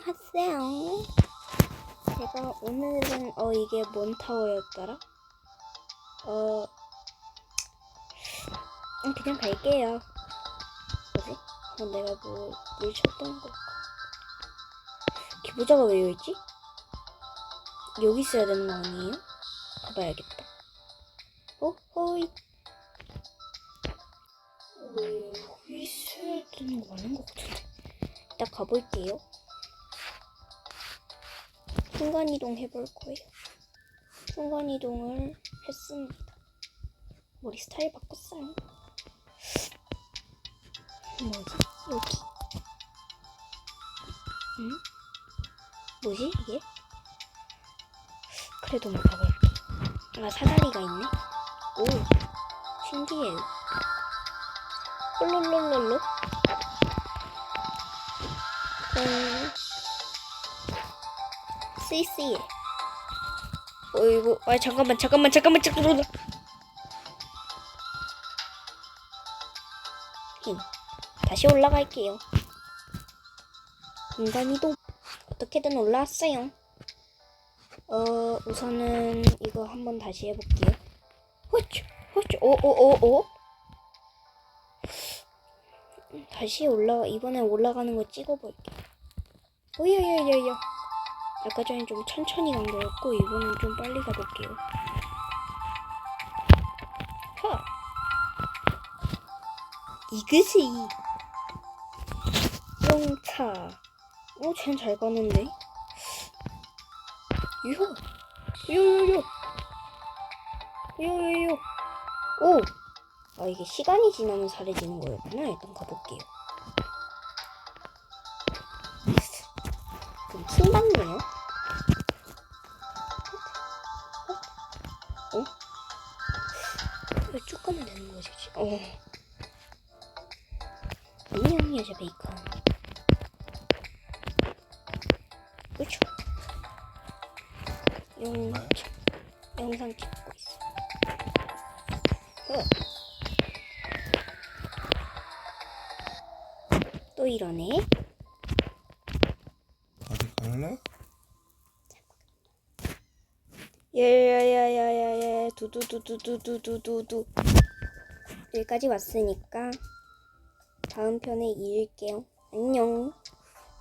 하세요. 제가 오늘은 어 이게 뭔 타워였더라? 어 음, 그냥 갈게요. 뭐지? 어, 내가 뭐물 쳤던 거. 기부자가 왜 여기 있지? 여기 있어야 되는 거 아니에요? 가봐야겠다. 어, 호이. 왜 여기 있어야 되는 거 아닌 것 같은데. 일단 가볼게요. 순간이동 해볼 거예요. 순간이동을 했습니다. 머리 스타일 바꿨어요. 뭐지? 여기. 응? 뭐지 이게? 그래도 한번 가볼게. 아 사다리가 있네. 오 신기해요. 홀롤롤롤로. 음. 쓰이쓰이. 어이구, 아 잠깐만, 잠깐만, 잠깐만, 잠깐만. 힘. 다시 올라갈게요. 인간이동 어떻게든 올라왔어요. 어, 우선은 이거 한번 다시 해볼게요. 호쭈, 호쭈, 오, 오, 오, 오. 다시 올라, 이번에 올라가는 거 찍어볼게. 오야야야야. 아까 전에 좀 천천히 간 거였고 이번엔 좀 빨리 가볼게요. 하. 이것이 용차. 어, 쟨 잘 가는데. 유효. 요요요. 요요요. 오. 아 이게 시간이 지나면 사라지는 거였구나. 일단 가볼게요. 어? 왜쭉 가면 되는 거지? 어. 안녕 여자 베이컨. 그렇죠. 영 영상 찍고 있어. 어. 또 이러네. 어디 갈래? 야야야 야야야 두두두두두두두두 여기까지 왔으니까 다음 편에 이을게요. 안녕.